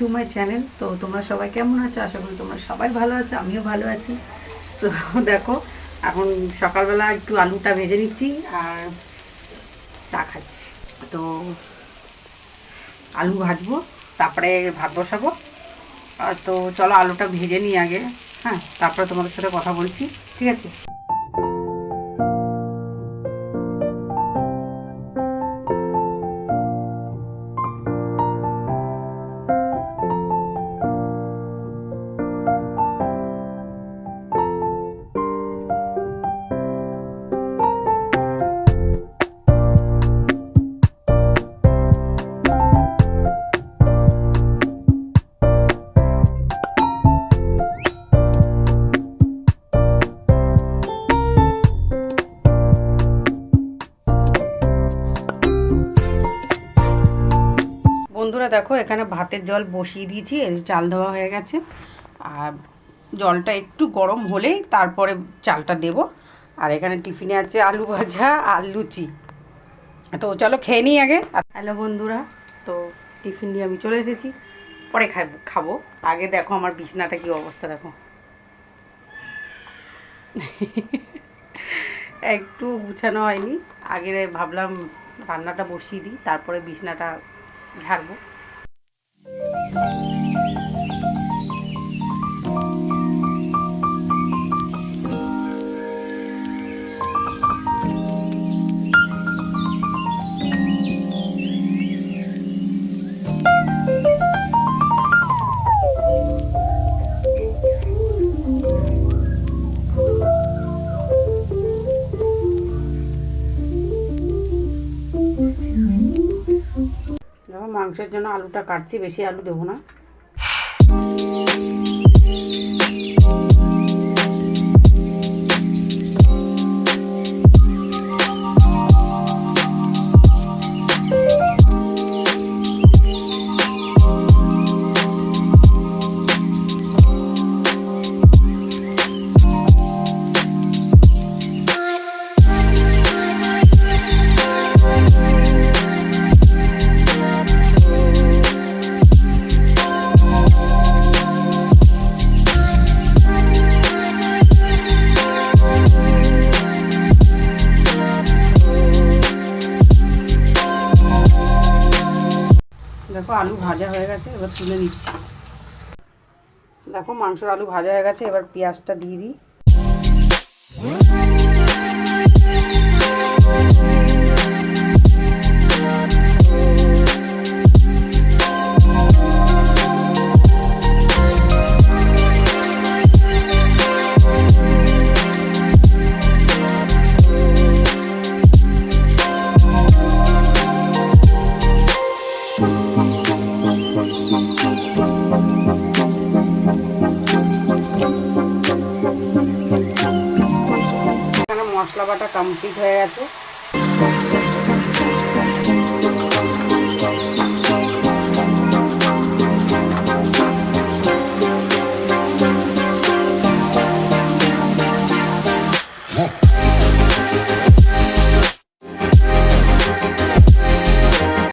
To my channel তো তোমরা সবাই কেমন আছো? আশা করি তোমরা সবাই ভালো আছো, আমিও ভালো আছি। তো দেখো, এখন সকালবেলা একটু আলুটা ভেজে নিচ্ছি আর চা খাচ্ছি। তো আলু ভাজবো, তারপরে ভাত বসাবো। তো চলো আলুটা ভেজে নিই আগে। হ্যাঁ তারপরে তোমাদের সাথে কথা বলছি। ঠিক আছে? বন্ধুরা দেখো, এখানে ভাতের জল বসিয়ে দিয়েছি চাল দেওয়া হয়ে গেছে। আর জলটা একটু গরম হলেই তারপরে চালটা দেব। আর এখানে টিফিনে আছে আলু ভাজা আর লুচি। তো চলো খেয়ে নিই আগে। হ্যালো বন্ধুরা, তো টিফিন নিয়ে আমি চলে এসেছি। পরে খাব খাব। আগে দেখো আমার বিছনাটা কি অবস্থা, দেখো। একটু গুছানো হয়নি। আগে ভাবলাম রান্নাটা বসিয়ে দিই, তারপরে বিছনাটা ঝাড়বো। দেখো মাংসের জন্য আলুটা কাটছি বেশি আলু দেবো না। দেখো, আলু ভাজা হয়ে গেছে, এবার তুলে নিচ্ছি। দেখো, মাংসর আলু ভাজা হয়ে গেছে, এবার পেঁয়াজটা দিয়ে দিই। মশলা বাটা কমপ্লিট হয়ে গেছে।